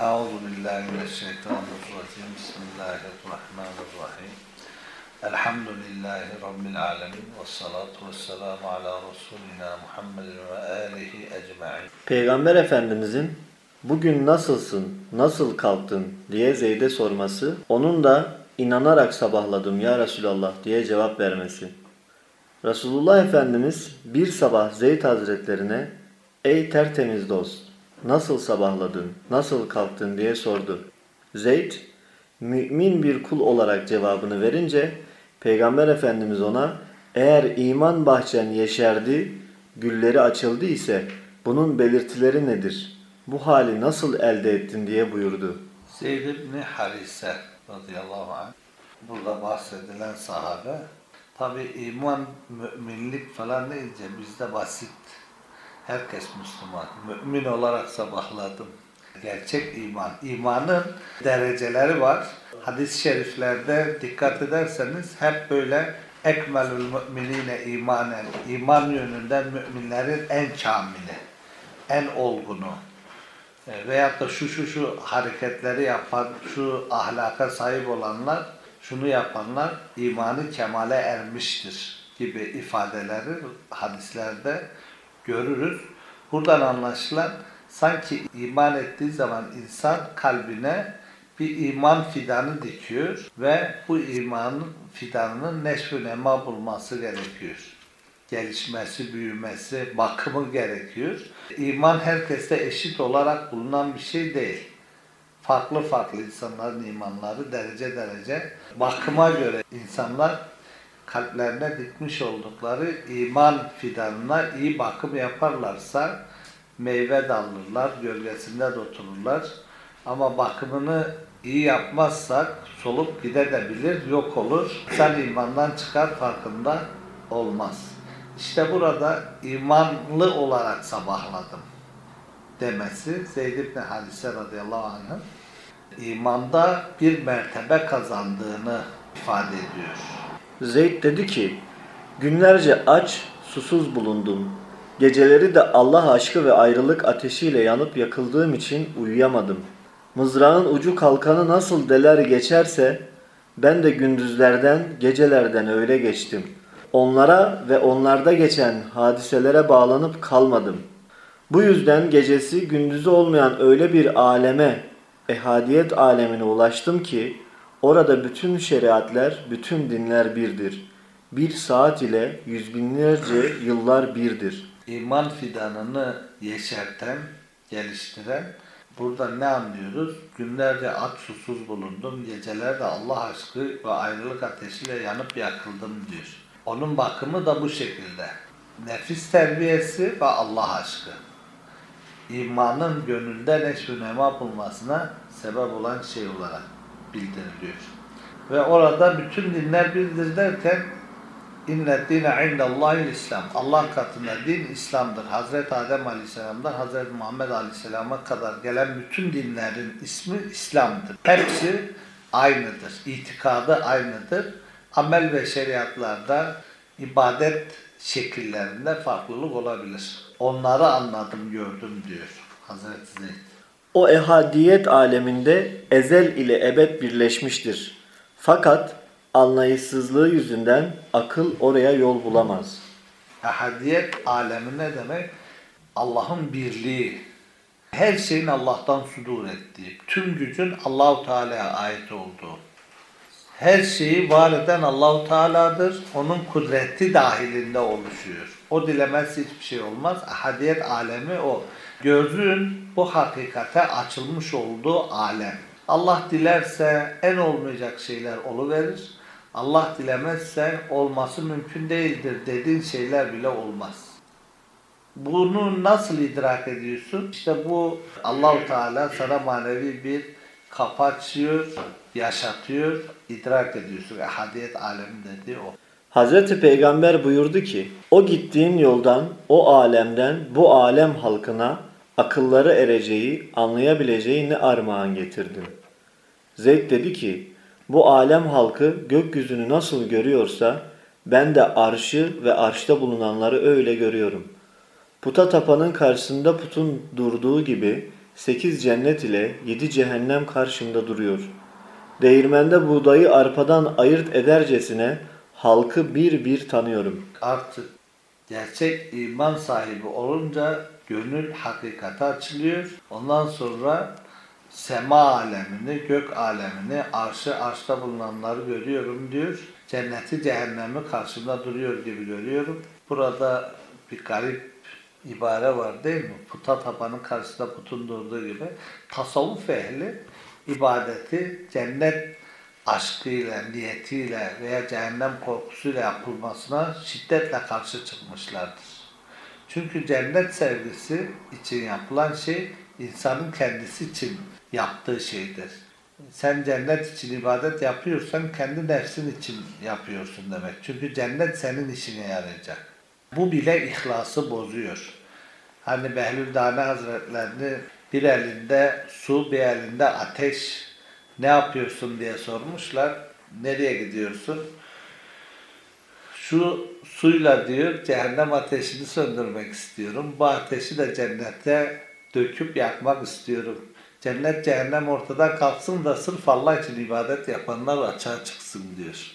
Euzu billahi mineşşeytanirracim. Bismillahirrahmanirrahim. Elhamdülillahi rabbil alamin ve salatu vesselam ala resulina Muhammedin ve alihi ecmaîn. Peygamber Efendimizin bugün nasılsın, nasıl kalktın diye Zeyd'e sorması, onun da inanarak sabahladım ya Resulallah diye cevap vermesi. Resulullah Efendimiz bir sabah Zeyd Hazretlerine ey tertemiz dost nasıl sabahladın, nasıl kalktın diye sordu. Zeyd mümin bir kul olarak cevabını verince Peygamber Efendimiz ona eğer iman bahçen yeşerdi, gülleri açıldı ise bunun belirtileri nedir? Bu hali nasıl elde ettin diye buyurdu. Zeyd ibn Harise radıyallahu anh burada bahsedilen sahabe tabi iman, müminlik falan deyince bizde basit. Herkes Müslüman. Mümin olarak sabahladım. Gerçek iman. İmanın dereceleri var. Hadis-i şeriflerde dikkat ederseniz hep böyle ekmelül müminine imanen. iman yönünden müminlerin en kamili, en olgunu e, veyahut da şu şu şu hareketleri yapan, şu ahlaka sahip olanlar, şunu yapanlar imanı kemale ermiştir gibi ifadeleri hadislerde görürüz. Buradan anlaşılan sanki iman ettiği zaman insan kalbine bir iman fidanı dikiyor ve bu imanın fidanının neşv nema bulması gerekiyor gelişmesi, büyümesi, bakımı gerekiyor. İman herkeste eşit olarak bulunan bir şey değil. Farklı farklı insanların imanları derece derece bakıma göre insanlar kalplerine dikmiş oldukları iman fidanına iyi bakım yaparlarsa meyve de gölgesinde de otururlar. Ama bakımını iyi yapmazsak solup gidebilir, yok olur. Sen imandan çıkar farkında olmaz. İşte burada imanlı olarak sabahladım demesi Zeyd ibn Halise radıyallahu anh'ın imanda bir mertebe kazandığını ifade ediyor. Zeyd dedi ki, günlerce aç, susuz bulundum. Geceleri de Allah aşkı ve ayrılık ateşiyle yanıp yakıldığım için uyuyamadım. Mızrağın ucu kalkanı nasıl deler geçerse, ben de gündüzlerden, gecelerden öyle geçtim. Onlara ve onlarda geçen hadiselere bağlanıp kalmadım. Bu yüzden gecesi gündüzü olmayan öyle bir aleme, ehadiyet alemine ulaştım ki, Orada bütün şeriatler, bütün dinler birdir. Bir saat ile yüz binlerce yıllar birdir. İman fidanını yeşerten, geliştiren, burada ne anlıyoruz? Günlerce aç susuz bulundum, gecelerde Allah aşkı ve ayrılık ateşiyle yanıp yakıldım diyor. Onun bakımı da bu şekilde. Nefis terbiyesi ve Allah aşkı. İmanın gönülde neşv nema bulmasına sebep olan şey olarak bildiriliyor. Ve orada bütün dinler birdir derken inne dine indallahil İslam. Allah katında din İslam'dır. Hazreti Adem Aleyhisselam'dan Hazreti Muhammed Aleyhisselam'a kadar gelen bütün dinlerin ismi İslam'dır. Hepsi aynıdır. İtikadı aynıdır. Amel ve şeriatlarda ibadet şekillerinde farklılık olabilir. Onları anladım, gördüm diyor Hazreti Zeyd. O ehadiyet aleminde ezel ile ebed birleşmiştir. Fakat anlayışsızlığı yüzünden akıl oraya yol bulamaz. Ehadiyet alemi ne demek? Allah'ın birliği. Her şeyin Allah'tan sudur ettiği, tüm gücün Allahu Teala'ya ait olduğu. Her şeyi var eden Allahu Teala'dır. Onun kudreti dahilinde oluşuyor. O dilemezse hiçbir şey olmaz. Ahadiyet alemi o. Gözün bu hakikate açılmış olduğu alem. Allah dilerse en olmayacak şeyler oluverir. Allah dilemezse olması mümkün değildir dediğin şeyler bile olmaz. Bunu nasıl idrak ediyorsun? İşte bu Allahu Teala sana manevi bir kapı açıyor, yaşatıyor, idrak ediyorsun. Ehadiyet alemi dediği o. Hazreti Peygamber buyurdu ki, o gittiğin yoldan, o alemden, bu alem halkına akılları ereceği, anlayabileceği ne armağan getirdin? Zeyd dedi ki, bu alem halkı gökyüzünü nasıl görüyorsa, ben de arşı ve arşta bulunanları öyle görüyorum. Puta tapanın karşısında putun durduğu gibi, sekiz cennet ile yedi cehennem karşımda duruyor. Değirmende buğdayı arpadan ayırt edercesine halkı bir bir tanıyorum. Artık gerçek iman sahibi olunca gönül hakikate açılıyor. Ondan sonra sema alemini, gök alemini, arşı, arşta bulunanları görüyorum diyor. Cenneti, cehennemi karşımda duruyor gibi görüyorum. Burada bir garip ibare var değil mi? Puta tapanın karşısında putun durduğu gibi. Tasavvuf ehli ibadeti cennet aşkıyla, niyetiyle veya cehennem korkusuyla yapılmasına şiddetle karşı çıkmışlardır. Çünkü cennet sevgisi için yapılan şey insanın kendisi için yaptığı şeydir. Sen cennet için ibadet yapıyorsan kendi nefsin için yapıyorsun demek. Çünkü cennet senin işine yarayacak. Bu bile ihlası bozuyor. Hani Behlül Dane Hazretlerini bir elinde su, bir elinde ateş ne yapıyorsun diye sormuşlar. Nereye gidiyorsun? Şu suyla diyor cehennem ateşini söndürmek istiyorum. Bu ateşi de cennete döküp yakmak istiyorum. Cennet cehennem ortadan kalksın da sırf Allah için ibadet yapanlar açığa çıksın diyor.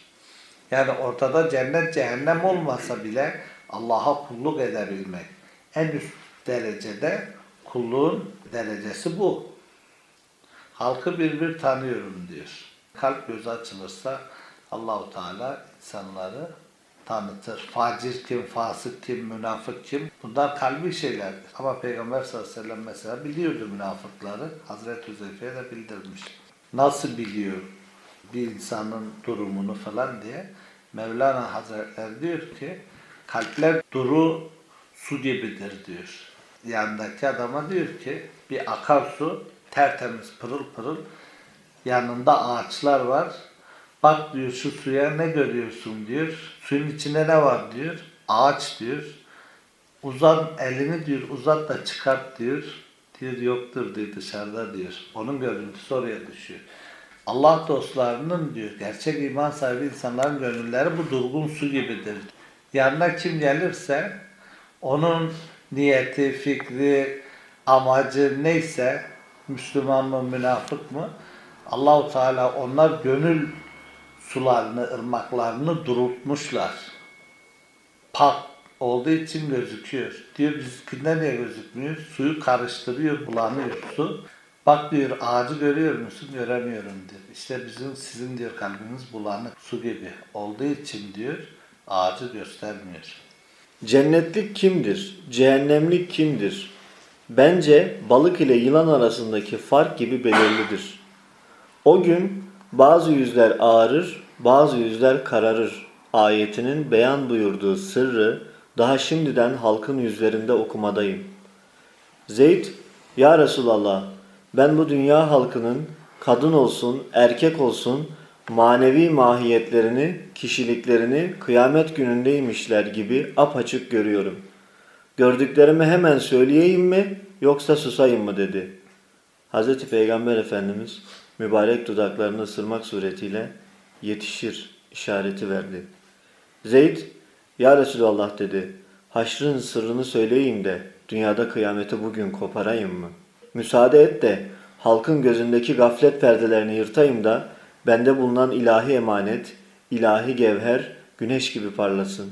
Yani ortada cennet cehennem olmasa bile Allah'a kulluk edebilmek. En üst derecede kulluğun derecesi bu. Halkı bir bir tanıyorum diyor. Kalp gözü açılırsa Allahu Teala insanları tanıtır. Facir kim, fasık kim, münafık kim? Bunlar kalbi şeylerdir. Ama Peygamber sallallahu aleyhi ve sellem mesela biliyordu münafıkları. Hazreti Hüzeyfe'ye de bildirmiş. Nasıl biliyor bir insanın durumunu falan diye? Mevlana Hazretleri diyor ki kalpler duru su gibidir diyor. Yanındaki adama diyor ki bir akarsu tertemiz pırıl pırıl yanında ağaçlar var. Bak diyor şu suya ne görüyorsun diyor. Suyun içinde ne var diyor. Ağaç diyor. Uzan elini diyor uzat da çıkart diyor. Diyor yoktur diyor dışarıda diyor. Onun görüntüsü oraya düşüyor. Allah dostlarının diyor gerçek iman sahibi insanların gönülleri bu durgun su gibidir. Yanına kim gelirse onun niyeti, fikri, amacı neyse Müslüman mı, münafık mı Allahu Teala onlar gönül sularını, ırmaklarını durultmuşlar. Pak olduğu için gözüküyor. Diyor bizimkinde niye gözükmüyor? Suyu karıştırıyor, bulanıyor su. Bak diyor ağacı görüyor musun? Göremiyorum diyor. İşte bizim sizin diyor kalbiniz bulanık su gibi olduğu için diyor ağacı göstermiyor. Cennetlik kimdir? Cehennemlik kimdir? Bence balık ile yılan arasındaki fark gibi belirlidir. O gün bazı yüzler ağarır, bazı yüzler kararır. Ayetinin beyan buyurduğu sırrı daha şimdiden halkın yüzlerinde okumadayım. Zeyd, Ya Resulallah, ben bu dünya halkının kadın olsun, erkek olsun manevi mahiyetlerini, kişiliklerini kıyamet günündeymişler gibi apaçık görüyorum. Gördüklerimi hemen söyleyeyim mi yoksa susayım mı dedi. Hz. Peygamber Efendimiz mübarek dudaklarını ısırmak suretiyle yetişir işareti verdi. Zeyd, Ya Resulallah dedi, haşrın sırrını söyleyeyim de dünyada kıyameti bugün koparayım mı? Müsaade et de halkın gözündeki gaflet perdelerini yırtayım da bende bulunan ilahi emanet, ilahi gevher güneş gibi parlasın.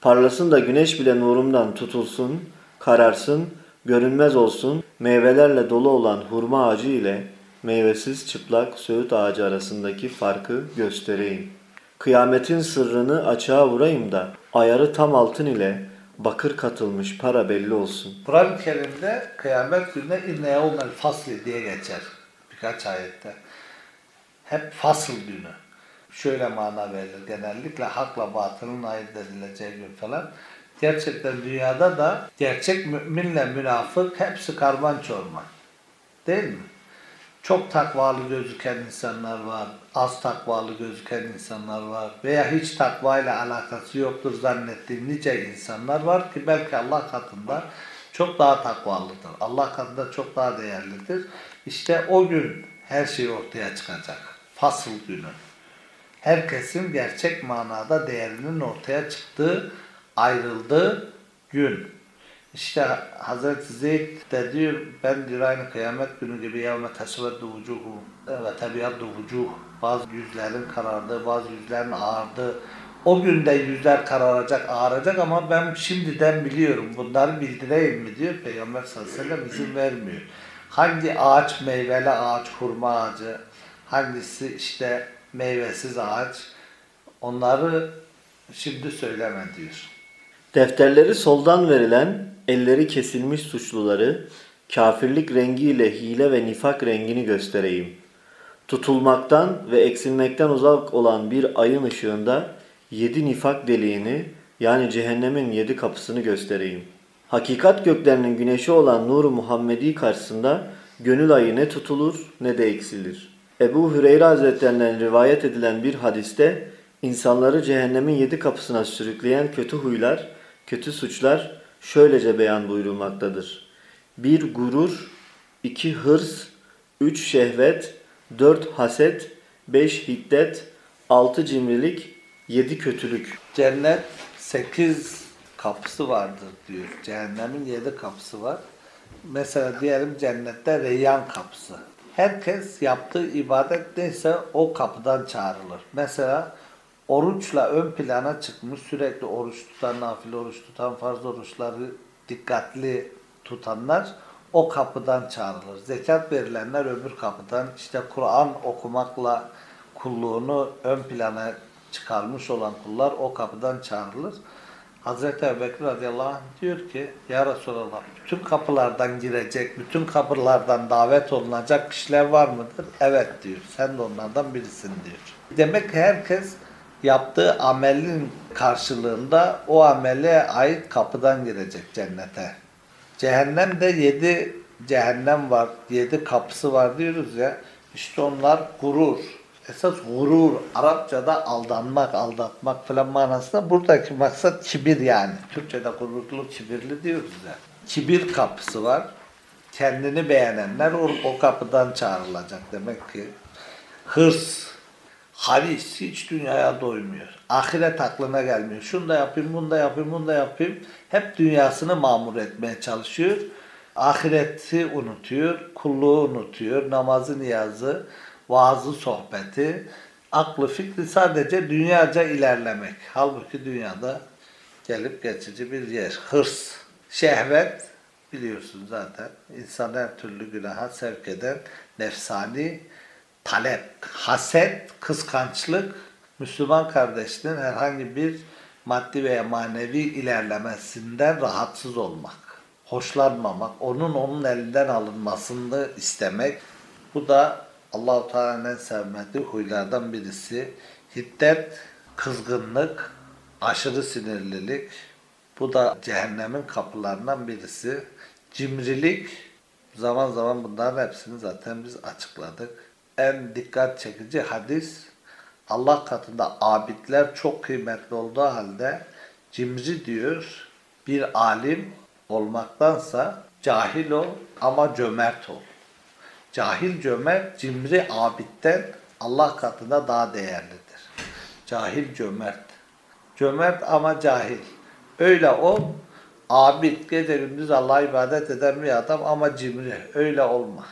Parlasın da güneş bile nurumdan tutulsun, kararsın, görünmez olsun, meyvelerle dolu olan hurma ağacı ile meyvesiz çıplak söğüt ağacı arasındaki farkı göstereyim. Kıyametin sırrını açığa vurayım da ayarı tam altın ile bakır katılmış para belli olsun. Kur'an-ı Kerim'de kıyamet gününe inne yevmel fasli diye geçer birkaç ayette. Hep fasıl günü. Şöyle mana verilir genellikle hakla batılın ayırt edileceği gün falan. Gerçekten dünyada da gerçek müminle münafık hepsi karman çorman. Değil mi? Çok takvalı gözüken insanlar var, az takvalı gözüken insanlar var veya hiç takvayla alakası yoktur zannettiğim nice insanlar var ki belki Allah katında çok daha takvalıdır. Allah katında çok daha değerlidir. İşte o gün her şey ortaya çıkacak. Fasıl günü. Herkesin gerçek manada değerinin ortaya çıktığı, ayrıldığı gün. İşte Hazreti Zeyd de diyor ben diyor aynı kıyamet günü gibi yevme tesveddu vucuhu ve tebiyaddu vucuh bazı yüzlerin karardı, bazı yüzlerin ağardı. O günde yüzler kararacak, ağaracak ama ben şimdiden biliyorum. Bunları bildireyim mi diyor. Peygamber sallallahu aleyhi ve sellem izin vermiyor. Hangi ağaç meyveli ağaç, hurma ağacı, hangisi işte meyvesiz ağaç onları şimdi söyleme diyor. Defterleri soldan verilen, elleri kesilmiş suçluları, kafirlik rengiyle hile ve nifak rengini göstereyim. Tutulmaktan ve eksilmekten uzak olan bir ayın ışığında yedi nifak deliğini yani cehennemin yedi kapısını göstereyim. Hakikat göklerinin güneşi olan nuru Muhammedi karşısında gönül ayı ne tutulur ne de eksilir. Ebu Hüreyre Hazretlerinden rivayet edilen bir hadiste insanları cehennemin yedi kapısına sürükleyen kötü huylar, kötü suçlar şöylece beyan buyurulmaktadır. Bir gurur, iki hırs, üç şehvet, dört haset, beş hiddet, altı cimrilik, yedi kötülük. Cennet sekiz kapısı vardır diyor. Cehennemin yedi kapısı var. Mesela diyelim cennette reyyan kapısı. Herkes yaptığı ibadet neyse o kapıdan çağrılır. Mesela oruçla ön plana çıkmış sürekli oruç tutan, nafile oruç tutan, farz oruçları dikkatli tutanlar o kapıdan çağrılır. Zekat verilenler öbür kapıdan işte Kur'an okumakla kulluğunu ön plana çıkarmış olan kullar o kapıdan çağrılır. Hazreti Ebubekir radıyallahu anh diyor ki Ya Resulallah bütün kapılardan girecek, bütün kapılardan davet olunacak kişiler var mıdır? Evet diyor. Sen de onlardan birisin diyor. Demek ki herkes yaptığı amelin karşılığında o amele ait kapıdan girecek cennete. Cehennemde yedi cehennem var, yedi kapısı var diyoruz ya. İşte onlar gurur. Esas gurur, Arapçada aldanmak, aldatmak falan manasında. Buradaki maksat kibir yani. Türkçede gururlu, kibirli diyoruz ya. Kibir kapısı var. Kendini beğenenler o, o kapıdan çağrılacak demek ki. Hırs, halis hiç dünyaya doymuyor. Ahiret aklına gelmiyor. Şunu da yapayım, bunu da yapayım, bunu da yapayım. Hep dünyasını mamur etmeye çalışıyor. Ahireti unutuyor, kulluğu unutuyor, namazı, niyazı, vaazı, sohbeti, aklı, fikri sadece dünyaca ilerlemek. Halbuki dünyada gelip geçici bir yer. Hırs, şehvet biliyorsun zaten. İnsan her türlü günaha sevk eden nefsani talep, haset, kıskançlık, Müslüman kardeşinin herhangi bir maddi veya manevi ilerlemesinden rahatsız olmak, hoşlanmamak, onun onun elinden alınmasını istemek. Bu da Allah-u Teala'nın sevmediği huylardan birisi. Hiddet, kızgınlık, aşırı sinirlilik. Bu da cehennemin kapılarından birisi. Cimrilik, zaman zaman bunların hepsini zaten biz açıkladık. En dikkat çekici hadis, Allah katında abidler çok kıymetli olduğu halde cimri diyor, bir alim olmaktansa cahil ol ama cömert ol. Cahil cömert, cimri abitten Allah katında daha değerlidir. Cahil cömert. Cömert ama cahil. Öyle ol, abid, gece gündüz Allah'a ibadet eden bir adam ama cimri. Öyle olma.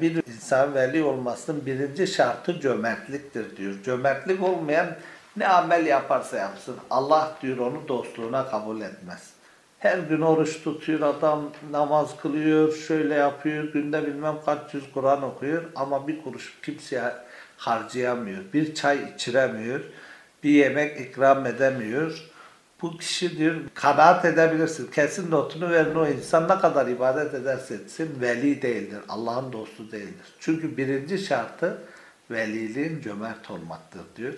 Bir insan veli olmasının birinci şartı cömertliktir diyor. Cömertlik olmayan ne amel yaparsa yapsın Allah diyor onu dostluğuna kabul etmez. Her gün oruç tutuyor adam, namaz kılıyor, şöyle yapıyor, günde bilmem kaç yüz Kur'an okuyor ama bir kuruş kimseye harcayamıyor. Bir çay içiremiyor, bir yemek ikram edemiyor. Bu kişi diyor kanaat edebilirsin. Kesin notunu verin o insan ne kadar ibadet ederse etsin veli değildir. Allah'ın dostu değildir. Çünkü birinci şartı veliliğin cömert olmaktır diyor.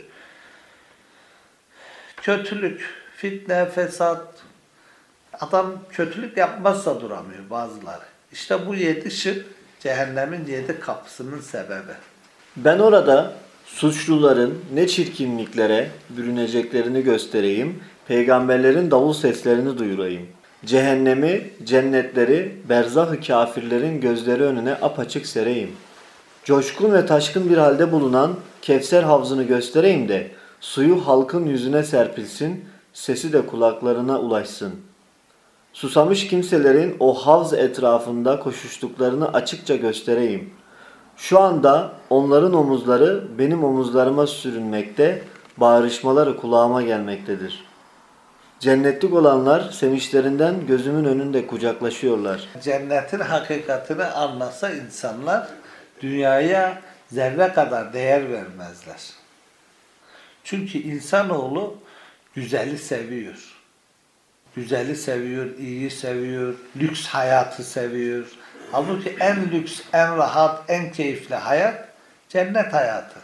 Kötülük, fitne, fesat, Adam kötülük yapmazsa duramıyor bazıları. İşte bu yedi şık cehennemin yedi kapısının sebebi. Ben orada suçluların ne çirkinliklere bürüneceklerini göstereyim, peygamberlerin davul seslerini duyurayım. Cehennemi, cennetleri, berzah-ı kafirlerin gözleri önüne apaçık sereyim. Coşkun ve taşkın bir halde bulunan Kevser havzını göstereyim de suyu halkın yüzüne serpilsin, sesi de kulaklarına ulaşsın. Susamış kimselerin o havz etrafında koşuştuklarını açıkça göstereyim. Şu anda onların omuzları benim omuzlarıma sürünmekte, bağrışmaları kulağıma gelmektedir. Cennetlik olanlar sevinçlerinden gözümün önünde kucaklaşıyorlar. Cennetin hakikatini anlasa insanlar dünyaya zerre kadar değer vermezler. Çünkü insanoğlu güzeli seviyor. Güzeli seviyor, iyi seviyor, lüks hayatı seviyor. Halbuki en lüks, en rahat, en keyifli hayat cennet hayatı.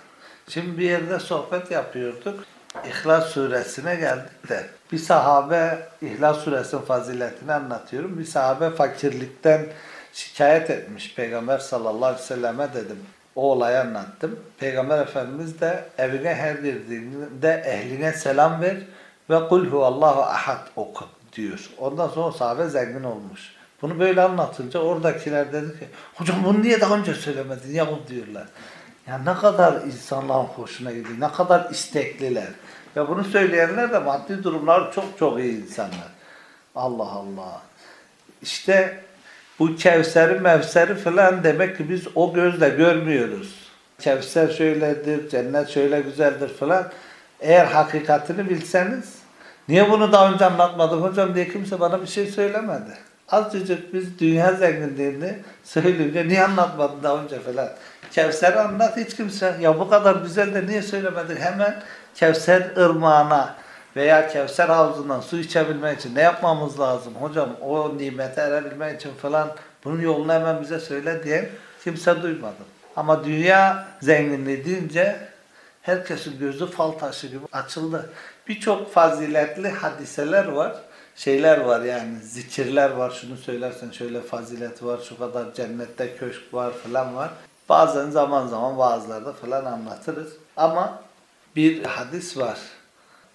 Şimdi bir yerde sohbet yapıyorduk. İhlas suresine geldik de bir sahabe İhlas suresinin faziletini anlatıyorum. Bir sahabe fakirlikten şikayet etmiş Peygamber sallallahu aleyhi ve selleme dedim. O olayı anlattım. Peygamber Efendimiz de evine her girdiğinde ehline selam ver ve kul huvallahu ahad oku diyor. Ondan sonra sahabe zengin olmuş. Bunu böyle anlatınca oradakiler dedi ki hocam bunu niye daha önce söylemedin ya diyorlar. Ya ne kadar insanların hoşuna gidiyor, ne kadar istekliler. Ve bunu söyleyenler de maddi durumları çok çok iyi insanlar. Allah Allah. İşte bu Kevser'i mevseri falan demek ki biz o gözle görmüyoruz. Kevser şöyledir, cennet şöyle güzeldir falan. Eğer hakikatini bilseniz, niye bunu daha önce anlatmadım hocam diye kimse bana bir şey söylemedi. Azıcık biz dünya zenginliğini söyleyince niye anlatmadın daha önce falan. Kevser'i anlat hiç kimse. Ya bu kadar güzel de niye söylemedin? Hemen Kevser ırmağına veya Kevser havuzundan su içebilmek için ne yapmamız lazım? Hocam o nimete erebilmek için falan bunun yolunu hemen bize söyle diyen kimse duymadım. Ama dünya zenginliği deyince herkesin gözü fal taşı gibi açıldı. Birçok faziletli hadiseler var. Şeyler var yani zikirler var. Şunu söylersen şöyle fazileti var. Şu kadar cennette köşk var falan var. Bazen zaman zaman vaazlarda falan anlatırız. Ama bir hadis var.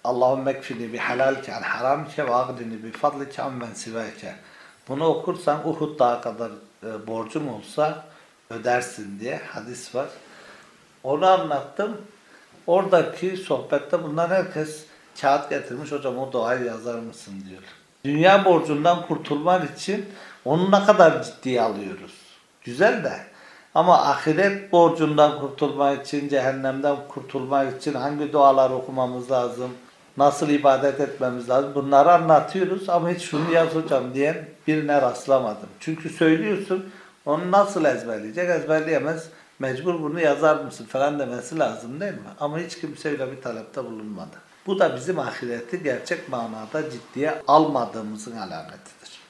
Allahümme ekfini bi halalke an haramke ve agdini bi fadlike an men sivake. Bunu okursan Uhud dağı kadar e, borcum olsa ödersin diye hadis var. Onu anlattım. Oradaki sohbette bunlar herkes kağıt getirmiş. Hocam o duayı yazar mısın diyor. Dünya borcundan kurtulmak için onu ne kadar ciddiye alıyoruz. Güzel de. Ama ahiret borcundan kurtulmak için, cehennemden kurtulmak için hangi dualar okumamız lazım, nasıl ibadet etmemiz lazım bunları anlatıyoruz ama hiç şunu yaz hocam diyen birine rastlamadım. Çünkü söylüyorsun onu nasıl ezberleyecek ezberleyemez mecbur bunu yazar mısın falan demesi lazım değil mi? Ama hiç kimse öyle bir talepte bulunmadı. Bu da bizim ahireti gerçek manada ciddiye almadığımızın alametidir.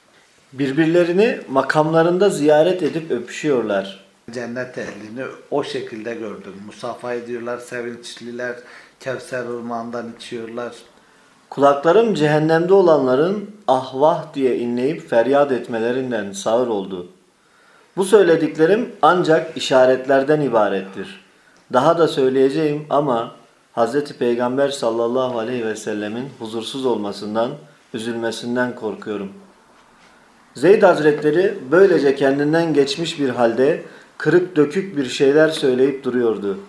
Birbirlerini makamlarında ziyaret edip öpüşüyorlar. Cennet ehlini o şekilde gördüm. Musafa ediyorlar, sevinçliler, Kevser ırmağından içiyorlar. Kulaklarım cehennemde olanların ah vah diye inleyip feryat etmelerinden sağır oldu. Bu söylediklerim ancak işaretlerden ibarettir. Daha da söyleyeceğim ama Hz. Peygamber sallallahu aleyhi ve sellemin huzursuz olmasından, üzülmesinden korkuyorum. Zeyd Hazretleri böylece kendinden geçmiş bir halde kırık dökük bir şeyler söyleyip duruyordu.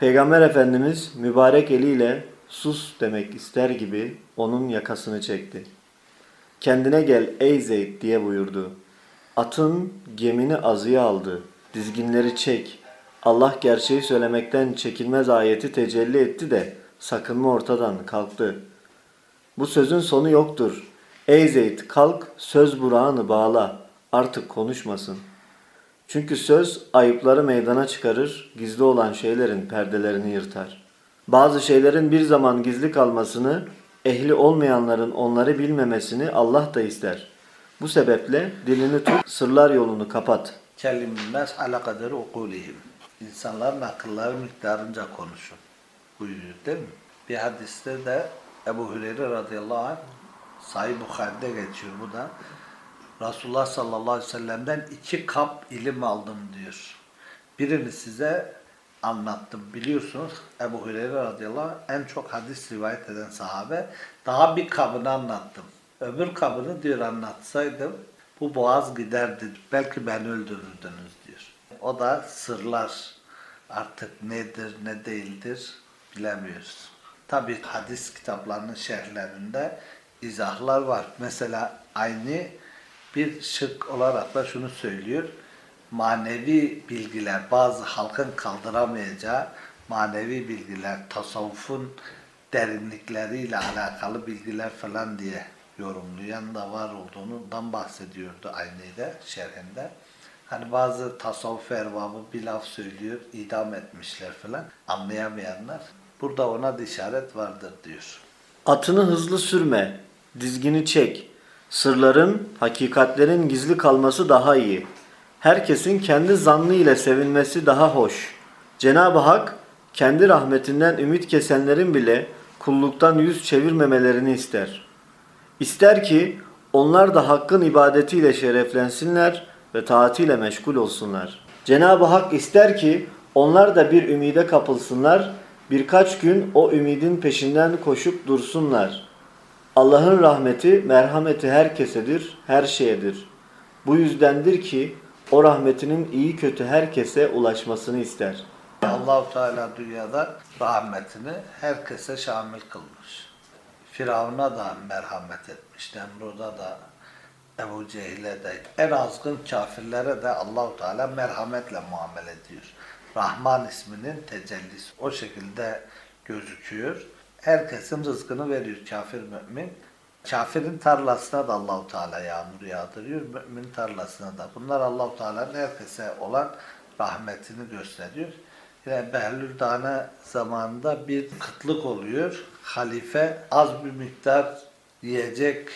Peygamber Efendimiz mübarek eliyle sus demek ister gibi onun yakasını çekti. Kendine gel ey Zeyd diye buyurdu. Atın gemini azıya aldı. Dizginleri çek. Allah gerçeği söylemekten çekilmez ayeti tecelli etti de sakınma ortadan kalktı. Bu sözün sonu yoktur. Ey Zeyd kalk söz burağını bağla. Artık konuşmasın. Çünkü söz ayıpları meydana çıkarır, gizli olan şeylerin perdelerini yırtar. Bazı şeylerin bir zaman gizli kalmasını, ehli olmayanların onları bilmemesini Allah da ister. Bu sebeple dilini tut, sırlar yolunu kapat. Kelimünnes ala kaderi ukulihim. İnsanların akılları miktarınca konuşun. Buyuruyor değil mi? Bir hadiste de Ebu Hureyre radıyallahu anh Sahih Bukhari'de geçiyor bu da. Resulullah sallallahu aleyhi ve sellem'den iki kap ilim aldım diyor. Birini size anlattım. Biliyorsunuz Ebu Hureyre radıyallahu anh en çok hadis rivayet eden sahabe. Daha bir kabını anlattım. Öbür kabını diyor anlatsaydım bu boğaz giderdi. Belki beni öldürürdünüz diyor. O da sırlar artık nedir ne değildir bilemiyoruz. Tabi hadis kitaplarının şerhlerinde izahlar var. Mesela aynı bir şık olarak da şunu söylüyor. Manevi bilgiler, bazı halkın kaldıramayacağı manevi bilgiler, tasavvufun derinlikleriyle alakalı bilgiler falan diye yorumlayan da var olduğundan bahsediyordu aynıyla şerhinde. Hani bazı tasavvuf erbabı bir laf söylüyor, idam etmişler falan. Anlayamayanlar. Burada ona da işaret vardır diyor. Atını hızlı sürme, dizgini çek. Sırların, hakikatlerin gizli kalması daha iyi. Herkesin kendi zannı ile sevinmesi daha hoş. Cenab-ı Hak kendi rahmetinden ümit kesenlerin bile kulluktan yüz çevirmemelerini ister. İster ki onlar da Hakk'ın ibadetiyle şereflensinler ve taatiyle meşgul olsunlar. Cenab-ı Hak ister ki onlar da bir ümide kapılsınlar, birkaç gün o ümidin peşinden koşup dursunlar. Allah'ın rahmeti, merhameti herkesedir, her şeyedir. Bu yüzdendir ki o rahmetinin iyi kötü herkese ulaşmasını ister. Allahu Teala dünyada rahmetini herkese şamil kılmış. Firavun'a da merhamet etmiş, Nemrud'a da, Ebu Cehil'e de, en azgın kafirlere de Allahu Teala merhametle muamele ediyor. Rahman isminin tecellisi o şekilde gözüküyor. Herkesin rızkını veriyor kafir mümin. Kafirin tarlasına da Allahu Teala yağmur yağdırıyor, mümin tarlasına da. Bunlar Allahu Teala'nın herkese olan rahmetini gösteriyor. Yine Behlül Dane zamanında bir kıtlık oluyor. Halife az bir miktar yiyecek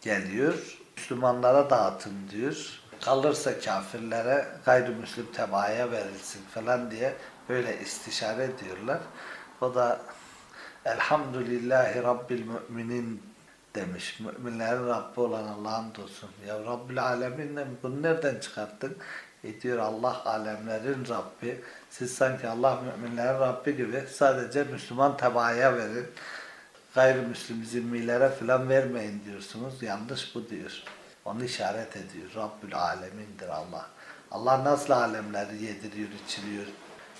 geliyor. Müslümanlara dağıtın diyor. Kalırsa kafirlere gayrimüslim tebaaya verilsin falan diye böyle istişare ediyorlar. O da Elhamdülillahi Rabbil Müminin demiş. Müminlerin Rabbi olan Allah'ın olsun. Ya Rabbil Alemin bunu nereden çıkarttın? E diyor Allah alemlerin Rabbi. Siz sanki Allah müminlerin Rabbi gibi sadece Müslüman tebaaya verin. Gayrimüslim zimmilere falan vermeyin diyorsunuz. Yanlış bu diyor. Onu işaret ediyor. Rabbül alemindir Allah. Allah nasıl alemleri yediriyor, içiriyor,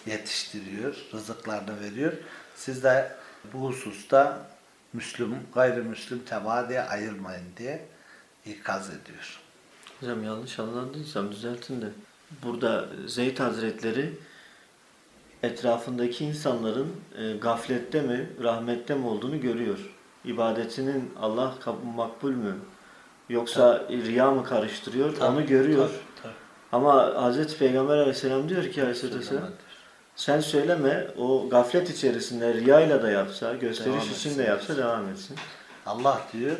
yetiştiriyor, rızıklarını veriyor. Siz de bu hususta Müslüm, gayrimüslim tebaa diye ayırmayın diye ikaz ediyor. Hocam yanlış anladıysam düzeltin de. Burada Zeyd Hazretleri etrafındaki insanların e, gaflette mi, rahmette mi olduğunu görüyor. İbadetinin Allah makbul mü yoksa riya mı karıştırıyor onu görüyor. Tabii, tabii. Ama Hazreti Peygamber Aleyhisselam diyor ki Aleyhisselam sen söyleme o gaflet içerisinde riyayla da yapsa, gösteriş Devam için etsin. de yapsa devam etsin. Allah diyor,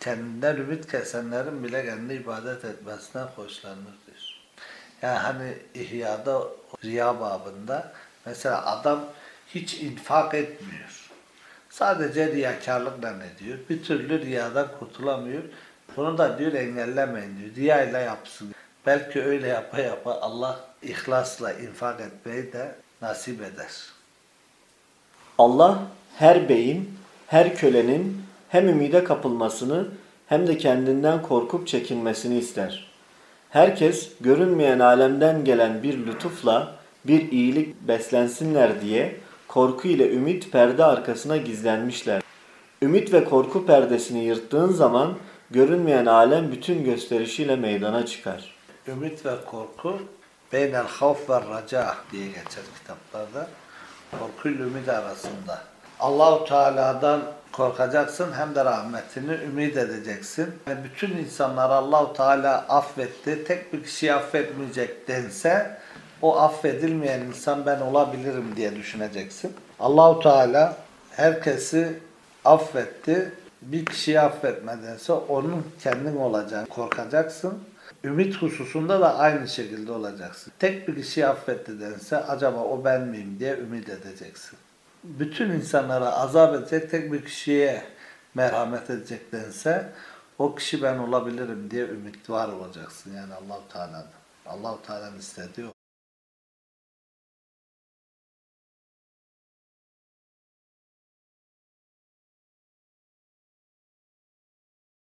kendinden ümit kesenlerin bile kendi ibadet etmesinden hoşlanır diyor. Yani hani İhya'da, riya babında mesela adam hiç infak etmiyor. Sadece riyakarlıkla ne diyor? Bir türlü riyadan kurtulamıyor. Bunu da diyor engellemeyin diyor. Riyayla yapsın. Belki öyle yapa yapa Allah ihlasla infak etmeyi de nasip eder. Allah her beyin, her kölenin hem ümide kapılmasını hem de kendinden korkup çekinmesini ister. Herkes görünmeyen alemden gelen bir lütufla bir iyilik beslensinler diye korku ile ümit perde arkasına gizlenmişler. Ümit ve korku perdesini yırttığın zaman görünmeyen alem bütün gösterişiyle meydana çıkar. Ümit ve korku beynel havf ve raca diye geçer kitaplarda. Korkuyla ümit arasında. Allahu Teala'dan korkacaksın hem de rahmetini ümit edeceksin. Yani bütün insanları Allahu Teala affetti, tek bir kişiyi affetmeyecek dense o affedilmeyen insan ben olabilirim diye düşüneceksin. Allahu Teala herkesi affetti. Bir kişiyi affetmedense onun kendin olacağını korkacaksın. Ümit hususunda da aynı şekilde olacaksın. Tek bir kişiyi affetti dense acaba o ben miyim diye ümit edeceksin. Bütün insanlara azap edecek tek bir kişiye merhamet edecek dense o kişi ben olabilirim diye ümit var olacaksın yani Allahu Teala'dan. Allahu Teala'nın istediği.